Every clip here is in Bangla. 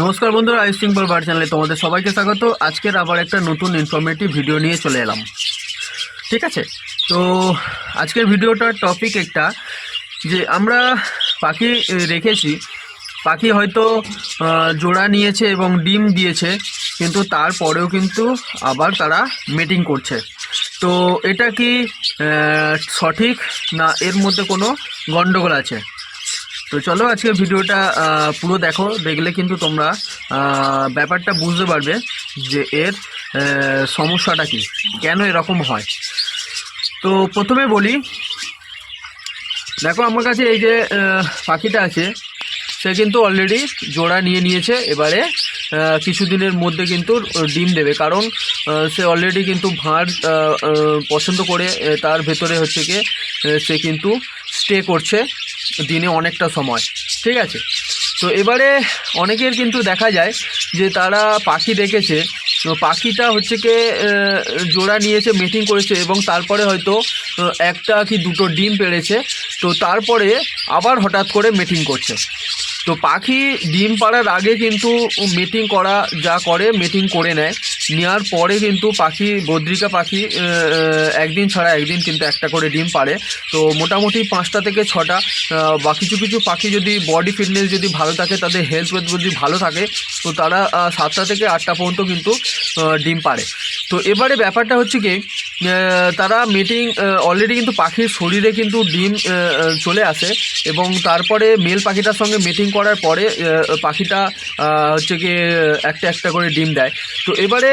নমস্কার বন্ধুরা আইস সিম্পল বার চ্যানেলে তোমাদের সবাইকে স্বাগত। আজকের আবার একটা নতুন ইনফরমেটিভ ভিডিও নিয়ে চলে এলাম। ঠিক আছে? তো আজকের ভিডিওটার টপিক একটা, যে আমরা পাখি রেখেছি, পাখি হয়তো জোড়া নিয়েছে এবং ডিম দিয়েছে, কিন্তু তারপরেও কিন্তু আবার তারা মিটিং করছে। তো এটা কি সঠিক না এর মধ্যে কোনো গণ্ডগোল আছে? তো চলো আজকে ভিডিওটা পুরো দেখো দেখলে কিন্তু তোমরা ব্যাপারটা বুঝতে পারবে যে এর সমস্যাটা কি কেন এরকম হয়। তো প্রথমে বলি দেখো আমার কাছে এই যে পাখিটা আছে সে কিন্তু অলরেডি জোড়া নিয়ে নিয়েছে এবারে কিছুদিনের মধ্যে কিন্তু ডিম দেবে। কারণ সে অলরেডি কিন্তু ভাঁড় পছন্দ করে তার ভেতরে হচ্ছে আহ, সে কিন্তু স্টে করছে। দিনে অনেকটা সময়, ঠিক আছে? তো এবারে অনেকের কিন্তু দেখা যায় যে তারা পাখি দেখেছে, তো পাখিটা হচ্ছে কি জোড়া নিয়েছে মিটিং করেছে এবং তারপরে হয়তো একটা কি দুটো ডিম পেড়েছে, তো তারপরে আবার হঠাৎ করে মিটিং করছে। তো পাখি ডিম পাড়ার আগে কিন্তু মিটিং করা, যা করে মিটিং করে নেয়। নেওয়ার পরে কিন্তু পাখি, বদ্রিকা পাখি একদিন ছাড়া একদিন কিন্তু একটা করে ডিম পারে তো মোটামুটি পাঁচটা থেকে ছটা বা কিছু কিছু পাখি যদি বডি ফিটনেস যদি ভালো থাকে, তাদের হেলথ ওয়েথ যদি ভালো থাকে, তো তারা সাতটা থেকে আটটা পর্যন্ত কিন্তু ডিম পারে তো এবারে ব্যাপারটা হচ্ছে কি তারা মিটিং অলরেডি কিন্তু পাখির শরীরে কিন্তু ডিম চলে আসে এবং তারপরে মেল পাখিটার সঙ্গে মিটিং করার পরে পাখিটা হচ্ছে কি একটা একটা করে ডিম দেয়। তো এবারে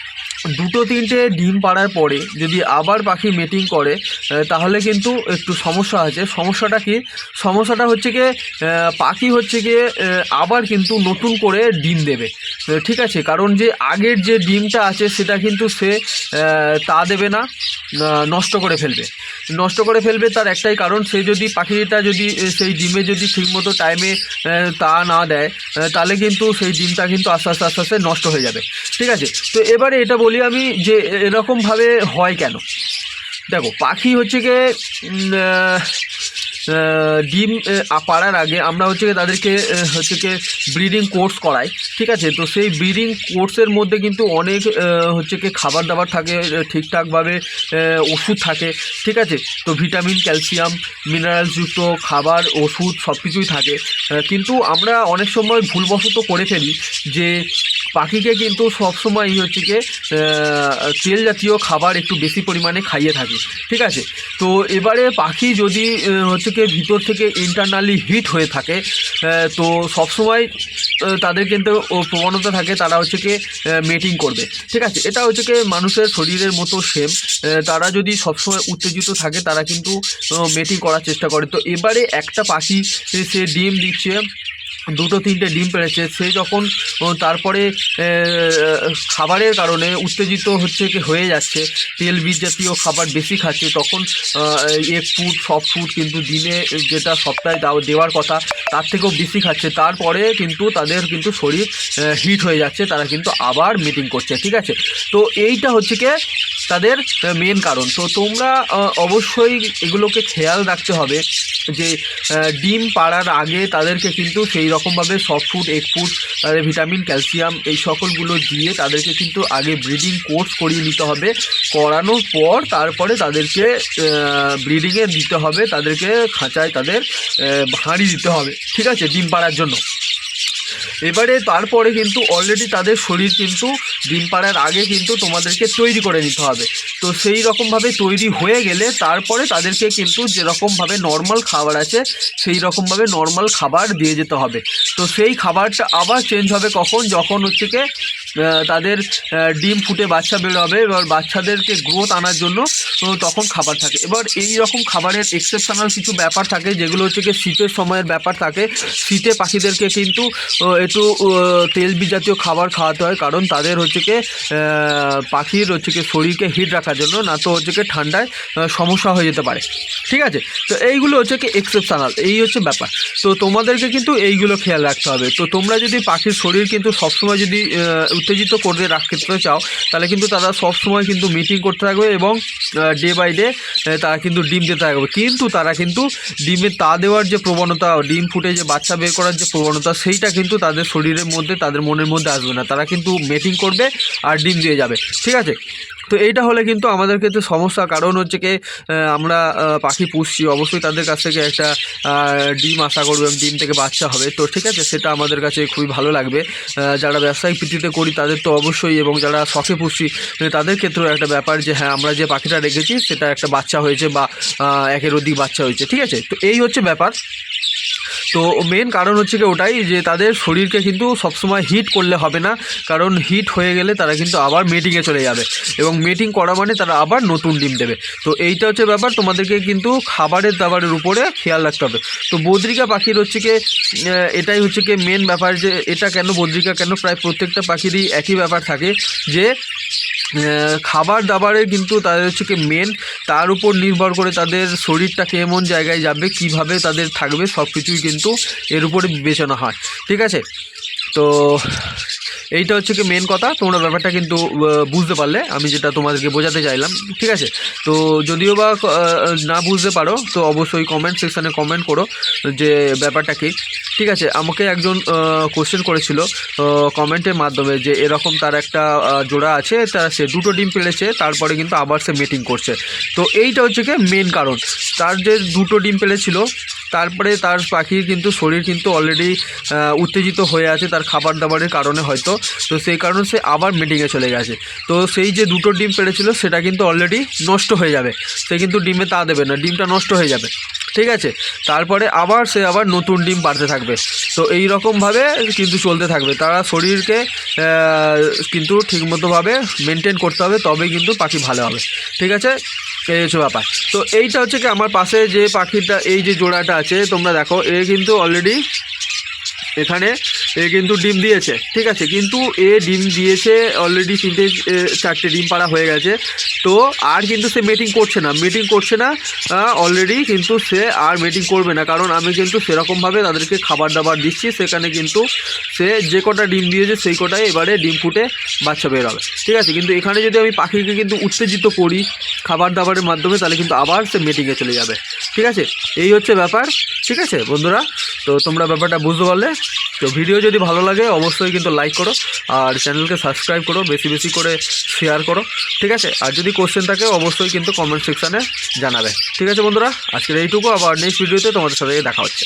দুটো তিনটে ডিম পাড়ার পরে যদি আবার পাখি মিটিং করে তাহলে কিন্তু একটু সমস্যা আছে। সমস্যাটা কি? সমস্যাটা হচ্ছে গিয়ে পাখি হচ্ছে গিয়ে আবার কিন্তু নতুন করে ডিম দেবে। ঠিক আছে? কারণ যে আগের যে ডিমটা আছে, সেটা কিন্তু সে তা দেবে না নষ্ট করে ফেলবে। নষ্ট করে ফেলবে তার একটাই কারণ, সে যদি পাখিটা যদি সেই ডিমে যদি ঠিকমতো টাইমে তা না দেয় তাহলে কিন্তু সেই ডিমটা কিন্তু আস্তে আস্তে আস্তে আস্তে নষ্ট হয়ে যাবে। ঠিক আছে? তো এবারে এটা আমি যে এরকমভাবে হয় কেন? দেখো, পাখি হচ্ছে গিয়ে ডিম পাড়ার আগে আমরা হচ্ছে তাদেরকে হচ্ছে গিয়ে ব্রিডিং কোর্স করাই, ঠিক আছে? তো সেই ব্রিডিং কোর্সের মধ্যে কিন্তু অনেক হচ্ছে কি খাবার দাবার থাকে ঠিকঠাকভাবে ওষুধ থাকে, ঠিক আছে? তো ভিটামিন, ক্যালসিয়াম মিনারেলসযুক্ত খাবার, ওষুধ সব কিছুই থাকে কিন্তু আমরা অনেক সময় ভুলবশত করে ফেলি যে পাখিকে কিন্তু সবসময়ই হচ্ছে কি তেল জাতীয় খাবার একটু বেশি পরিমাণে খাইয়ে থাকে, ঠিক আছে? তো এবারে পাখি যদি হচ্ছে কি ভিতর থেকে ইন্টারনালি হিট হয়ে থাকে তো সবসময় তাদের কিন্তু প্রবণতা থাকে, তারা হচ্ছে কি মেটিং করবে, ঠিক আছে? এটা হচ্ছে কি মানুষের শরীরের মতো সেম তারা যদি সবসময় উত্তেজিত থাকে, তারা কিন্তু মেটিং করার চেষ্টা করে। তো এবারে একটা পাখি, সে ডিম দিচ্ছে দুটো তিনটে ডিম পেড়েছে, সে যখন তারপরে খাবারের কারণে উত্তেজিত হচ্ছে কি, হয়ে যাচ্ছে। তেল বীজ জাতীয় খাবার বেশি খাচ্ছে, তখন এক ফুড, সব ফুড কিন্তু দিনে যেটা সপ্তাহে দাও- দেওয়ার কথা, তার থেকেও বেশি খাচ্ছে। তারপরে কিন্তু তাদের কিন্তু শরীর হিট হয়ে যাচ্ছে, তারা কিন্তু আবার মিটিং করছে, ঠিক আছে? তো এইটা হচ্ছে কি, তাদের মেন কারণ। তো তোমরা অবশ্যই এগুলোকে খেয়াল রাখতে হবে। যে ডিম পাড়ার আগে তাদেরকে কিন্তু সেই রকমভাবে সফট ফুড এগ ফুড তাদের ভিটামিন ক্যালসিয়াম এই সকলগুলো দিয়ে তাদেরকে কিন্তু আগে ব্রিডিং কোর্স করিয়ে নিতে হবে। করানোর পর তারপরে তাদেরকে ব্রিডিংয়ে দিতে হবে, তাদেরকে খাঁচায় তাদের হাঁড়ি দিতে হবে, ঠিক আছে, ডিম পাড়ার জন্য। এবারে তারপরে কিন্তু অলরেডি তাদের শরীর কিন্তু ডিম পাড়ার আগে কিন্তু তোমাদেরকে তৈরি করে নিতে হবে। তো সেই রকমভাবে তৈরি হয়ে গেলে তারপরে তাদেরকে কিন্তু যেরকমভাবে নর্মাল খাবার আছে, সেই রকমভাবে নর্মাল খাবার দিয়ে যেতে হবে। তো সেই খাবারটা আবার চেঞ্জ হবে কখন? যখন হচ্ছে কি তাদের ডিম ফুটে বাচ্চা বেরোবে এবার বাচ্চাদেরকে গ্রোথ আনার জন্য তখন খাবার থাকে। এবার এই রকম খাবারের এক্সেপশনাল কিছু ব্যাপার থাকে যেগুলো হচ্ছে কি শীতের সময়ের ব্যাপার থাকে। শীতে পাখিদেরকে কিন্তু একটু আহ, তেল বীজ জাতীয় খাবার খাওয়াতে হয় কারণ তাদের হচ্ছে কি পাখির হচ্ছে কি শরীরকে হিট রাখার জন্য না তো হচ্ছে কি ঠান্ডায় সমস্যা হয়ে যেতে পারে। ঠিক আছে? তো এইগুলো হচ্ছে কি এক্সেপশনাল এই হচ্ছে ব্যাপার। তো তোমাদেরকে কিন্তু এইগুলো খেয়াল রাখতে হবে। তো তোমরা যদি পাখির শরীর কিন্তু সবসময় যদি উত্তেজিত করে রাখতে চাও, তাহলে কিন্তু তারা সবসময় কিন্তু মিটিং করতে থাকবে এবং ডে বাই ডে তারা কিন্তু ডিম দিতে থাকবে। কিন্তু তারা কিন্তু ডিমে তা দেওয়ার যে প্রবণতা, ডিম ফুটে যে বাচ্চা বের করার যে প্রবণতা, সেইটা কিন্তু তাদের শরীরের মধ্যে, তাদের মনের মধ্যে আসবে না। তারা কিন্তু মিটিং করবে আর ডিম দিয়ে যাবে। ঠিক আছে? তো এইটা হলে কিন্তু আমাদের ক্ষেত্রে সমস্যা। কারণ হচ্ছে কি আমরা পাখি পুষছি, অবশ্যই তাদের কাছ থেকে একটা ডিম আশা করব ডিম থেকে বাচ্চা হবে। তো ঠিক আছে, সেটা আমাদের কাছে খুবই ভালো লাগবে। যারা ব্যবসায়িক ভিত্তিতে করি তাদের তো অবশ্যই এবং যারা শখে পুষছি তাদের ক্ষেত্রেও একটা ব্যাপার যে হ্যাঁ আমরা যে পাখিটা রেখেছি, সেটা একটা বাচ্চা হয়েছে বা একের অধিক বাচ্চা হয়েছে। ঠিক আছে? তো এই হচ্ছে ব্যাপার। তো মেন কারণ হচ্ছে কি ওটাই যে তাদের শরীরকে কিন্তু সবসময় হিট করলে হবে না। কারণ হিট হয়ে গেলে তারা কিন্তু আবার মিটিংয়ে চলে যাবে। এবং মিটিং করা মানে তারা আবার নতুন ডিম দেবে। তো এইটা হচ্ছে ব্যাপার, তোমাদেরকে কিন্তু খাবারের দাবারের উপরে খেয়াল রাখতে হবে। তো বদ্রিকা পাখির হচ্ছে কি এটাই হচ্ছে কি মেন ব্যাপার যে এটা কেন বদ্রিকা কেন প্রায় প্রত্যেকটা পাখিরই একই ব্যাপার থাকে যে খাবার দাবারে কিন্তু তাদের হচ্ছে কি মেন তার উপর নির্ভর করে তাদের শরীরটা কেমন জায়গায় যাবে, কীভাবে তাদের থাকবে সব কিছুই কিন্তু এর উপরে বিবেচনা হয়। ঠিক আছে? তো এইটা হচ্ছে কি মেন কথা। তোমরা ব্যাপারটা কিন্তু বুঝতে পারলে। আমি যেটা তোমাদেরকে বোঝাতে চাইলাম, ঠিক আছে? তো যদিও বা না বুঝতে পারো, তো অবশ্যই কমেন্ট সেকশানে কমেন্ট করো যে ব্যাপারটা কি। ঠিক আছে? আমাকে একজন কোশ্চেন করেছিল কমেন্টের মাধ্যমে যে এরকম তার একটা জোড়া আছে, তা সে দুটো ডিম পেড়েছে তারপরে কিন্তু আবার সে মিটিং করছে। তো এইটা হচ্ছে কি মেন কারণ। তার যে দুটো ডিম পেড়েছিল তারপরে তার পাখির কিন্তু শরীর কিন্তু অলরেডি উত্তেজিত হয়ে আছে তার খাবার দাবারের কারণে হয়তো। তো সেই কারণে সে আবার মিটিংয়ে চলে গেছে। তো সেই যে দুটো ডিম পেড়েছিল সেটা কিন্তু অলরেডি নষ্ট হয়ে যাবে। সে কিন্তু ডিমে তা দেবে না, ডিমটা নষ্ট হয়ে যাবে। ঠিক আছে? তারপরে আবার সে আবার নতুন ডিম পাড়তে থাকবে। তো এই রকমভাবে কিন্তু চলতে থাকবে। তারা শরীরকে কিন্তু ঠিকমতোভাবে মেনটেন করতে হবে, তবেই কিন্তু পাখি ভালো হবে। ঠিক আছে? হচ্ছে ব্যাপার তো এইটা হচ্ছে কি আমার পাশে যে পাখিটা, এই যে জোড়াটা আছে, তোমরা দেখো, এ কিন্তু অলরেডি এখানে এ কিন্তু ডিম দিয়েছে, ঠিক আছে? কিন্তু এ ডিম দিয়েছে অলরেডি তিনটে চারটে ডিম পাড়া হয়ে গেছে। তো আর কিন্তু সে মিটিং করছে না মিটিং করছে না অলরেডি কিন্তু সে আর মিটিং করবে না। কারণ আমি কিন্তু সেরকমভাবে তাদেরকে খাবার দাবার দিচ্ছি, সেখানে কিন্তু সে যে কটা ডিম দিয়েছে সেই কটাই এবারে ডিম ফুটে বাচ্চা বের হবে, ঠিক আছে? কিন্তু এখানে যদি আমি পাখিকে কিন্তু উত্তেজিত করি খাবার দাবারের মাধ্যমে, তাহলে কিন্তু আবার সে মিটিংয়ে চলে যাবে, ঠিক আছে? এই হচ্ছে ব্যাপার, ঠিক আছে বন্ধুরা? তো তোমরা ব্যাপারটা বুঝতে পারলে। তো ভিডিও যদি ভালো লাগে, অবশ্যই কিন্তু লাইক করো। আর চ্যানেলকে সাবস্ক্রাইব করো, বেশি বেশি করে শেয়ার করো। ঠিক আছে? আর যদি কোশ্চেন থাকে, অবশ্যই কিন্তু কমেন্ট সেকশানে জানাবে। ঠিক আছে বন্ধুরা? আজকের এইটুকু। আবার নেক্সট ভিডিওতে তোমাদের সাথে দেখা হচ্ছে।